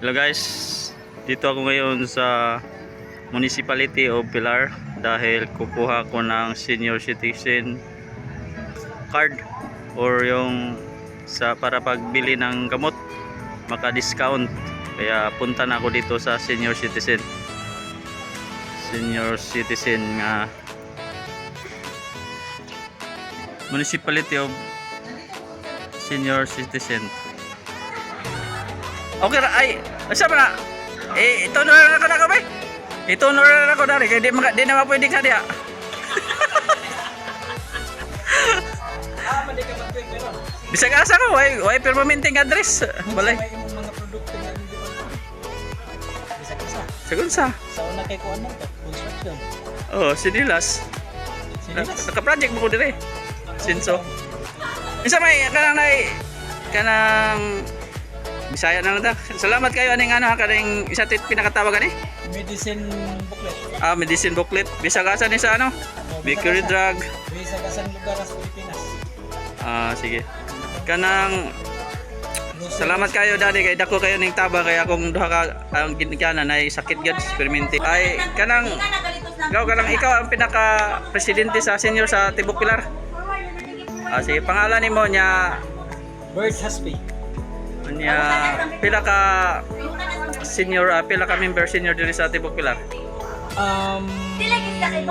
Hello guys, dito ako ngayon sa Municipality of Pilar dahil kukuha ko ng senior citizen card or yung sa para pagbili ng gamot maka-discount. Kaya punta na ako dito sa senior citizen. Senior citizen nga Municipality of Senior Citizen. Okay ra ay asa ba na? Eh ito na lang ako na kamay. Ito na lang ako dari kay di maka di na mapwede ka. Ah, pero Bisag asa ko way way permanenteng address. Balay. mo. Sagun sa. Sa una kay kuan ka, construction. Oh, sinilas. Sinilas. Naka-project mo ko dire. Sinso. Isa may kanang nay kanang Bisaya na lang ta. Salamat kayo aning ano ha kaning isa tit pinakatawagan eh. Medicine booklet. Ah, medicine booklet. Bisag asa ni sa ano? Oh, Bakery drug. Bisa ka sa lugar sa Pilipinas. Ah, sige. Kanang Salamat kayo daddy kay dako kayo ning taba kay akong duha ka ang ginikanan ay sakit gyud permanente. Ay kanang Ikaw kanang ikaw ang pinaka presidente sa senior sa Tibok Pilar. Ah, sige pangalan nimo nya Birds Haspi. nya pila ka senior ah, pila ka member senior diri sa Tibok Pilar. Um,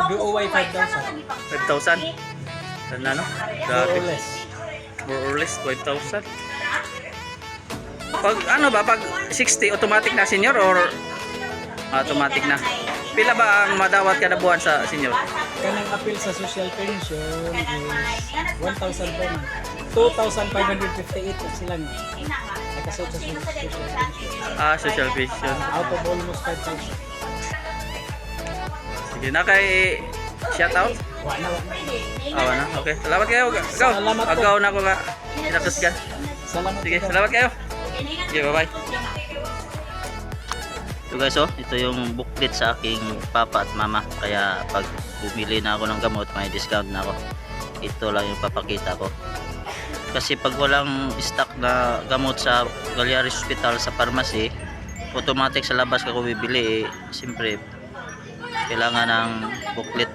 DOY 5,000. 5,000. Ano no? More Grabe. or less. More or less 5,000. Pag ano ba pag 60 automatic na senior or automatic na? Pila ba ang madawat kada buwan sa senior? Kanang appeal sa social pension is 1,000 per month. 2,558 na sila nga. Nakasot sa social pension. Ah, social pension. Out of almost 5,000. Sige na kay shout out. Wala na, wala. Awa na. Okay. Salamat kayo. Agaw. Salamat. Agaw na ako nga. Inatos ka. Salamat. Sige, salamat kayo. Sige, bye-bye. Ito guys, oh, ito yung booklet sa aking papa at mama. Kaya pag bumili na ako ng gamot, may discount na ako. Ito lang yung papakita ko. Kasi pag walang stock na gamot sa Galyari Hospital sa pharmacy, automatic sa labas ka ko bibili, eh, siyempre, kailangan ng booklet